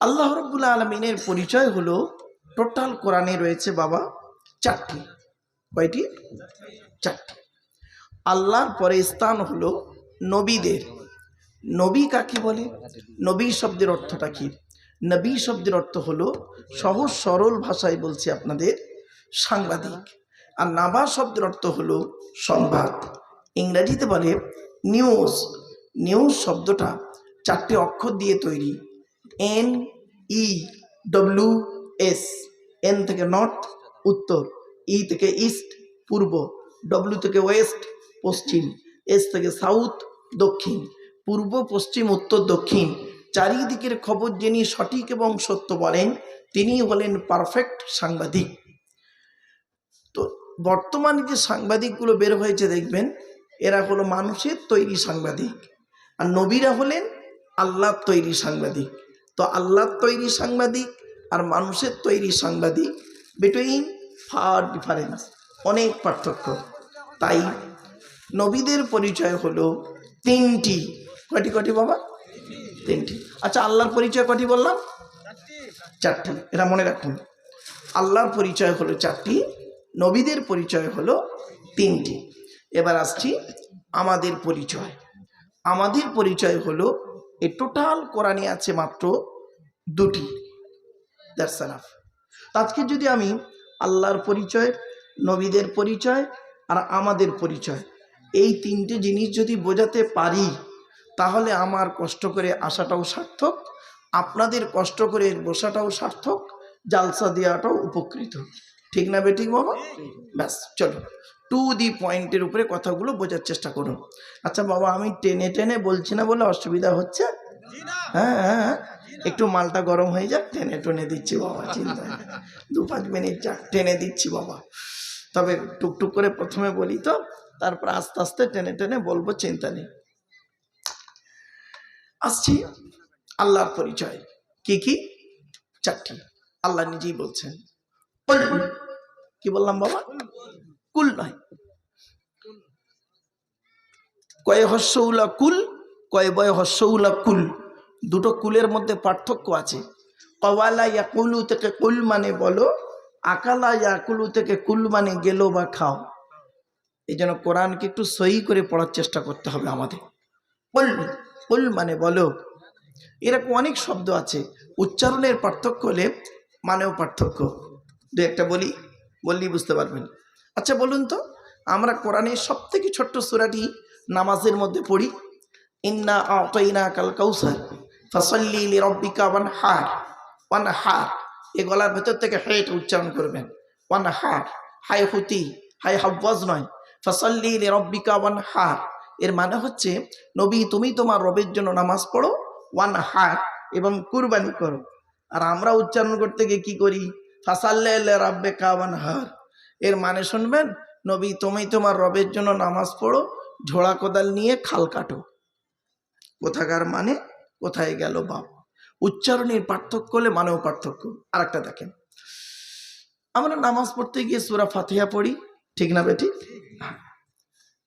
আল্লাহ রব্বুল্লা আলমিনের পরিচয় হলো টোটাল কোরআনে রয়েছে বাবা চারটি। কয়টি? চারটি। আল্লাহর পরে স্থান হলো নবীদের। নবী কাকে বলে? নবী শব্দের অর্থটা কি? নবী শব্দের অর্থ হলো সহজ সরল ভাষায় বলছি আপনাদের, সাংবাদিক। আর নাবা শব্দের অর্থ হলো সংবাদ। ইংরাজিতে বলে নিউজ নিউজ শব্দটা চারটি অক্ষর দিয়ে তৈরি। N E W S N থেকে নর্থ উত্তর ই থেকে ইস্ট পূর্ব ডব্লিউ থেকে ওয়েস্ট পশ্চিম এস থেকে সাউথ দক্ষিণ, পূর্ব, পশ্চিম, উত্তর, দক্ষিণ। চারিদিকের খবর যিনি সঠিক এবং সত্য বলেন, তিনি হলেন পারফেক্ট সাংবাদিক। তো বর্তমানে যে সাংবাদিকগুলো বের হয়েছে, দেখবেন, এরা হলো মানুষের তৈরি সাংবাদিক। আর নবীরা হলেন আল্লাহর তৈরি সাংবাদিক। তো আল্লাহর তৈরি সাংবাদিক আর মানুষের তৈরি সাংবাদিক বিটুইন ফার ডিফারেন্স অনেক পার্থক্য। তাই নবীদের পরিচয় হলো তিনটি। কটি কটি বাবা? তিনটি। আচ্ছা আল্লাহর পরিচয় কটি বললাম? চারটি। এটা মনে রাখুন। আল্লাহর পরিচয় হলো চারটি, নবীদের পরিচয় হলো তিনটি। এবার আসছি আমাদের পরিচয়। আমাদের পরিচয় হলো এ টোটাল কোরআনে আছে মাত্র দুটি। দ্যাটস এনাফ আজকে যদি আমি আল্লাহর পরিচয় নবীদের পরিচয় আর আমাদের পরিচয় এই তিনটে জিনিস যদি বোঝাতে পারি তাহলে আমার কষ্ট করে আসাটাও সার্থক আপনাদের কষ্ট করে বসাটাও সার্থক জালসা দেওয়াটাও উপকৃত। ঠিক না বেঠিক বাবা? ব্যাস চলো টু দি পয়েন্টের উপরে কথাগুলো বোঝার চেষ্টা করুন। আচ্ছা বাবা, আমি টেনে টেনে বলছি না বলে অসুবিধা হচ্ছে? হ্যাঁ হ্যাঁ হ্যাঁ। একটু মালটা গরম হয়ে যাক, টেনে টেনে দিচ্ছি বাবা, চিন্তা। দু পাঁচ মিনিট যাক, টেনে দিচ্ছি বাবা। তবে টুকটুক করে প্রথমে বলি তো, তারপর আস্তে আস্তে টেনে টেনে বলব, চিন্তা নেই। আসছি আল্লাহর পরিচয়। কি কি? চারটি। আল্লাহ নিজেই বলছেন। কি বললাম বাবা? কুল নয়। কয়ে হস্যউলা কুল, কয়ে বয় হস্যউলা কুল। দুটো কুলের মধ্যে পার্থক্য আছে। কওয়ালা ইয়াকুলু থেকে কুল মানে বলো, আকালা ইয়াকুলু থেকে কুল মানে গেলো বা খাও। এই জন্য কোরআনকে একটু সহি করে পড়ার চেষ্টা করতে হবে আমাদের। কুল কুল মানে বলো। এরকম অনেক শব্দ আছে। উচ্চারণের পার্থক্য হলে মানেও পার্থক্য। দু একটা বলি, বললেই বুঝতে পারবেন। আচ্ছা বলুন তো, আমরা কোরআনের সব থেকে ছোট্ট সুরাটি নামাজের মধ্যে পড়ি। ইন্না আতইনা কাল কৌসার ফসল্লি রব্বিকা ওয়ান হার ওয়ান হার এ গলার ভেতর থেকে হেট উচ্চারণ করবেন ওয়ান হার হাই হুতি হাই হাব্বাজ নয়, ফসল্লি রব্বিকা ওয়ান হার এর মানে হচ্ছে, নবী তুমি তোমার রবের জন্য নামাজ পড়ো ওয়ান হার এবং কুরবানি করো। আর আমরা উচ্চারণ করতে গিয়ে কি করি? ফাসাল্লে রাব্বে কাওয়ান হার এর মানে শুনবেন? নবী, তুমি তোমার রবের জন্য নামাজ পড়ো, ঝোড়া কোদাল নিয়ে খাল কাটো। কোথাকার মানে? কোথায় গেল বাপ? উচ্চারণের পার্থক্য হলে মানেও পার্থক্য। আর একটা দেখেন। আমরা নামাজ পড়তে গিয়ে সুরা ফাতিহা পড়ি, ঠিক না বেটি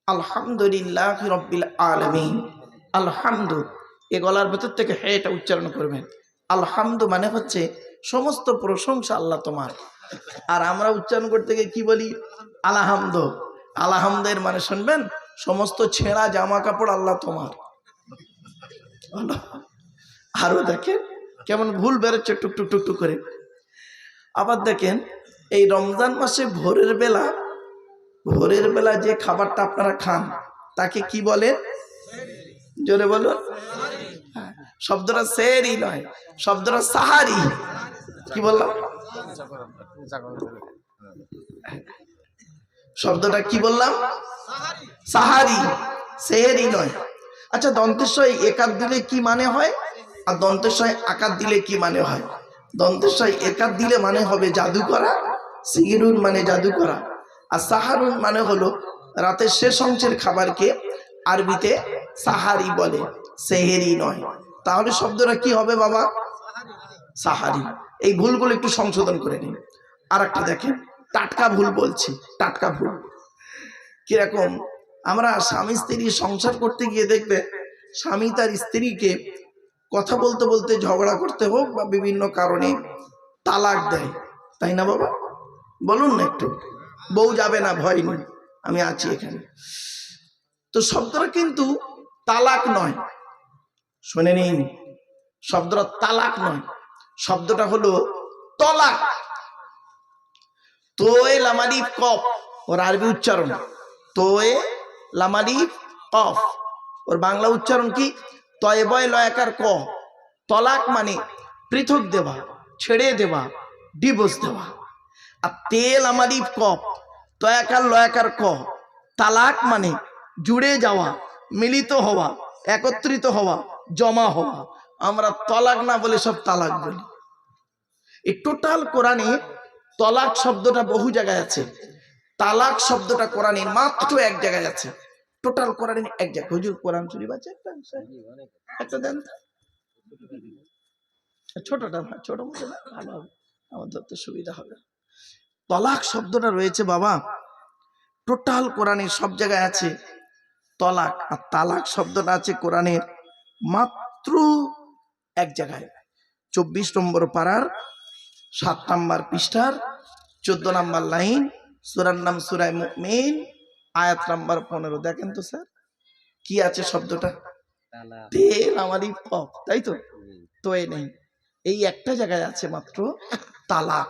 আলহামদুলিল্লাহ রব্বিল আলমিন। আলহামদু। এ গলার ভেতর থেকে হ্যাঁ এটা উচ্চারণ করবেন। আলহামদু মানে হচ্ছে সমস্ত প্রশংসা আল্লাহ তোমার। আর আমরা উচ্চারণ করতে গিয়ে কি বলি? আলহামদ। আলহামদের মানে শুনবেন? সমস্ত ছেঁড়া জামা কাপড় আল্লাহ তোমার। বলো। আরও দেখেন কেমন ভুল বেরোচ্ছে টুক টুক টুক টুক করে। আবার দেখেন এই রমজান মাসে ভোরের বেলা ভোরের বেলা যে খাবারটা আপনারা খান তাকে কি বলেন জোরে বলুন। হ্যাঁ, শব্দটা সেরি নয় শব্দটা সাহারি। কি বললাম? শব্দটা কি বললাম? সাহারি। সেহেরি নয়। আচ্ছা দন্তেশ্বয় একাত দিলে কি মানে হয়? আর দন্তেশ্বয় আকার দিলে কি মানে হয়? দন্তেশ্বয় একাত দিলে মানে হবে জাদু করা সিগিরুন মানে জাদু করা আর সাহারুন মানে হলো রাতের শেষ অংশের খাবারকে আরবিতে সাহারি বলে, সেহেরি নয়। তাহলে শব্দটা কি হবে বাবা? সাহারি। এই ভুলগুলো একটু সংশোধন করে নিন। আর একটা দেখেন, টাটকা ভুল বলছি, টাটকা ভুল। কীরকম? আমরা স্বামী স্ত্রী সংসার করতে গিয়ে দেখবে স্বামী তার স্ত্রীকে কথা বলতে বলতে ঝগড়া করতে হোক বা বিভিন্ন কারণে তালাক দেয়। তাই না বাবা? বলুন না একটু। বউ যাবে না, ভয় নেই। আমি আছি এখানে। তো শব্দটা কিন্তু তালাক নয়। শুনে নিন, শব্দটা তালাক নয়। শব্দটা হলো তলাক। তোয়ে লামারিফ কফ, ওর আরবি উচ্চারণ। তোয়ে লামারিফ কফ, ওর বাংলা উচ্চারণ কি? তয়ে বয় লয়াকার ক। তলাক মানে পৃথক দেওয়া, ছেড়ে দেওয়া, ডিভোর্স দেওয়া। আর তেল আমারিফ কফ, তয়াকার লয়াকার ক। তালাক মানে জুড়ে যাওয়া, মিলিত হওয়া, একত্রিত হওয়া, জমা হওয়া। আমরা তলাক না বলে সব তালাক বলি। এই টোটাল কোরআনে তলাক শব্দটা বহু জায়গায় আছে। তালাক শব্দটা কোরআনে মাত্র এক জায়গায় আছে। টোটাল কোরআনে এক জায়গায়। হুজুর কোরআন শরীফ আছে একটা? একটা দেন ছোটটা ছোট মতো ভালো হবে। আমাদের তো সুবিধা হবে। তলাক শব্দটা রয়েছে বাবা। টোটাল কোরআনের সব জায়গায় আছে। তলাক আর তালাক শব্দটা আছে কোরআনের মাত্র এক জায়গায়। চব্বিশ নম্বর পাড়ার সাত নাম্বার পৃষ্ঠার চোদ্দ নাম্বার লাইন, সুরার নাম সুরায় মেন আয়াত নাম্বার পনেরো। দেখেন তো স্যার, কি আছে শব্দটা? তেল আমারই পপ, তাই তো? তো এ নেই। এই একটা জায়গায় আছে মাত্র তালাক,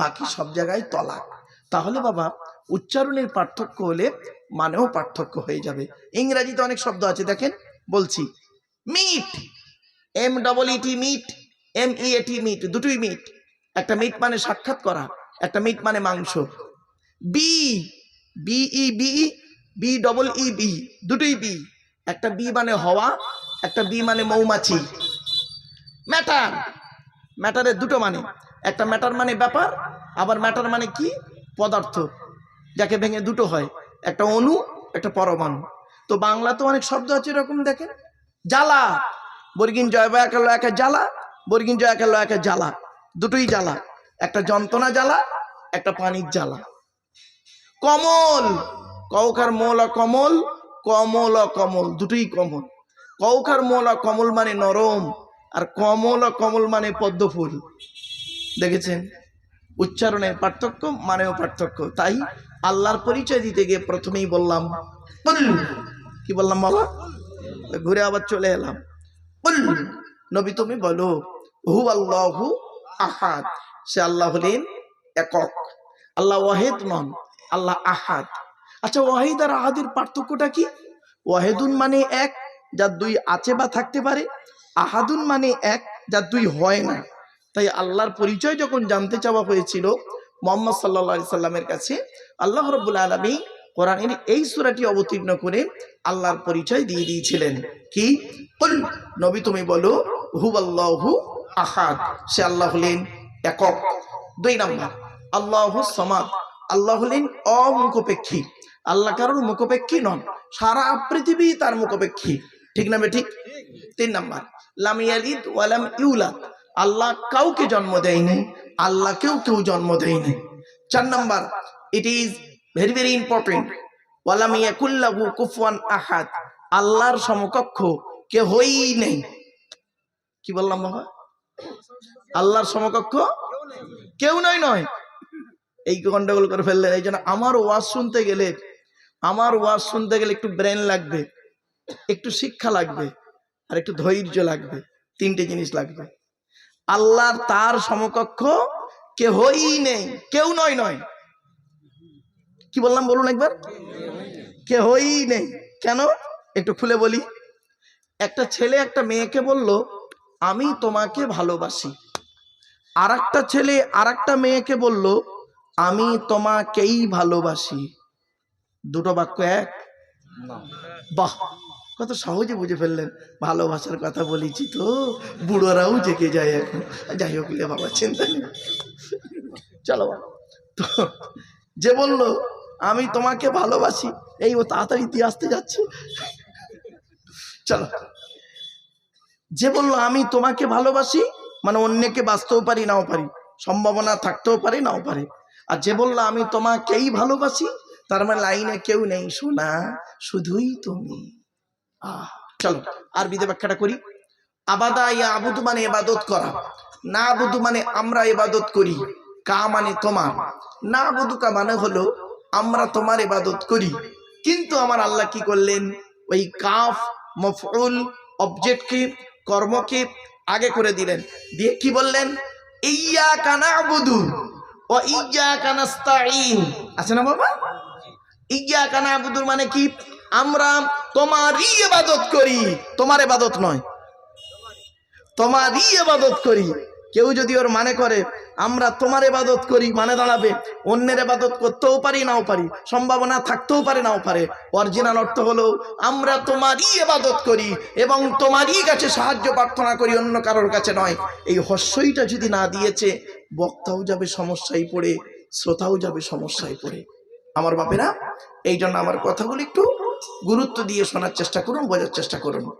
বাকি সব জায়গায় তলাক। তাহলে বাবা, উচ্চারণের পার্থক্য হলে মানেও পার্থক্য হয়ে যাবে। ইংরাজিতে অনেক শব্দ আছে, দেখেন, বলছি। Meet, M double E T, meet M E A T, meet meet. একটা মিট মানে সাক্ষাৎ করা, একটা মিট মানে মাংস। B be B B double E B দুটোই বি একটা বি মানে হওয়া, একটা বি মানে মৌমাছি। ম্যাটার ম্যাটারের দুটো মানে। একটা ম্যাটার মানে ব্যাপার, আবার ম্যাটার মানে কি? পদার্থ, যাকে ভেঙে দুটো হয়। একটা অণু, একটা পরমাণু। তো বাংলা তো অনেক শব্দ আছে এরকম, দেখেন। জ্বালা, বর্গিন জয় বা একা একা জ্বালা, বর্গিন জয় একা লো একা জ্বালা। দুটোই জ্বালা। একটা যন্ত্রণা জ্বালা, একটা পানির জ্বালা। কমল কৌকার মোল কমল কমল কমল, দুটোই কমল। কৌকার মোল কমল মানে নরম, আর কমল কমল মানে পদ্ম ফুল দেখেছেন? উচ্চারণের পার্থক্য, মানেও পার্থক্য। তাই আল্লাহর পরিচয় দিতে গিয়ে প্রথমেই বললাম কি বললাম বাবা? ঘুরে আবার চলে এলাম নবী তুমি বলো হু আল্লাহু আহাদ, সে আল্লাহ হলেন একক। আল্লাহ ওয়াহেদ নন, আল্লাহ আহাদ। আচ্ছা ওয়াহিদ আর আহাদের পার্থক্যটা কি? ওয়াহেদুন মানে এক, যার দুই আছে বা থাকতে পারে। আহাদুন মানে এক, যার দুই হয় না। তাই আল্লাহর পরিচয় যখন জানতে চাওয়া হয়েছিল, মোহাম্মদ সাল্লা সাল্লামের কাছে, আল্লাহ রব্বুল আলমী কোরআনের এই সূরাটি অবতীর্ণ করে আল্লাহর পরিচয় দিয়ে দিয়েছিলেন। কি? নবী তুমি বলো হু আল্লাহু আহাদ, সে আল্লাহ হলেন একক। দুই নাম্বার, আল্লাহ সমাদ আল্লাহ হলেন অমুখপেক্ষী। আল্লাহ কারোর মুখপেক্ষী নন, সারা পৃথিবী তার মুখপেক্ষী। ঠিক না ঠিক তিন নাম্বার, লাম ইয়ালিদ ওয়ালাম ইউলাদ। আল্লাহ কাউকে জন্ম দেয়নি আল্লাহকেও কেউ জন্ম দেয়নি। চার number it is very very important ওয়ালাম ইয়াকুল্লাহু কুফুয়ান আহাদ। আল্লাহর সমকক্ষ কেহই নেই। কি বললাম বাবা? আল্লাহর সমকক্ষ কেউ নয় নয়। এই গন্ডগোল করে ফেললেন এই জন্য আমার ওয়াজ শুনতে গেলে, আমার ওয়াজ শুনতে গেলে একটু ব্রেন লাগবে, একটু শিক্ষা লাগবে, আর একটু ধৈর্য লাগবে, তিনটে জিনিস লাগবে। আল্লাহর তার সমকক্ষ কেহই নেই, কেউ নয় নয়। কি বললাম বলুন একবার? কেহই নেই। কেন? একটু খুলে বলি। একটা ছেলে একটা মেয়েকে বলল আমি তোমাকে ভালোবাসি। আর একটা ছেলে আর একটা মেয়েকে বলল আমি তোমাকেই ভালোবাসি। দুটো বাক্য এক? বাহ কত সহজে বুঝে ফেললেন। ভালোবাসার কথা বলেছি তো বুড়োরাও জেগে যায় এখন। যাই হোক বাবা চিন্তা নেই। চলো তো যে বলল আমি তোমাকে ভালোবাসি এই ও তাড়াতাড়ি দিয়ে আসতে যাচ্ছে। চলো। যে বলল, আমি তোমাকে ভালোবাসি মানে অন্যকে বাঁচতেও পারি, নাও পারি। সম্ভাবনা থাকতেও পারে, নাও পারে। আর যে বলল, আমি তোমাকেই ভালোবাসি, তার মানে লাইনে কেউ নেই। শোনা, শুধুই তুমি। আহ, চলো, আরবিতে ব্যাখ্যাটা করি। আবাদা ইয়া আবুদু মানে এবাদত করা। না আবুদু মানে আমরা এবাদত করি, কা মানে তোমার। না আবুদু কা মানে হলো, আমরা তোমার এবাদত করি। কিন্তু আমার আল্লাহ কি করলেন? ওই কাফ, মফউল অবজেক্টকে কর্মকে আগে করে দিলেন। দিয়ে কি বললেন? ইয়া কানা আবুদু ও ইয়া কানাস্তাইন আছে না বাবা? ইয়া কানা আবুদুর মানে কি? আমরা তোমারই এবাদত করি। তোমার এবাদত নয়। তোমারই এবাদত করি। কেউ যদি ওর মানে করে আমরা তোমার এবাদত করি মানে দাঁড়াবে। অন্যের এবাদত করতেও পারি, নাও পারি। সম্ভাবনা থাকতেও পারে, নাও পারে। অরিজিনাল অর্থ হলো, আমরা তোমারই এবাদত করি এবং তোমারই কাছে সাহায্য প্রার্থনা করি, অন্য কারোর কাছে নয়। এই হস্যইটা যদি না দিয়েছে, বক্তাও যাবে সমস্যায় পড়ে, শ্রোতাও যাবে সমস্যায় পড়ে। আমার বাপেরা, এই জন্য আমার কথাগুলো একটু গুরুত্ব দিয়ে শোনার চেষ্টা করুন, বোঝার চেষ্টা করুন।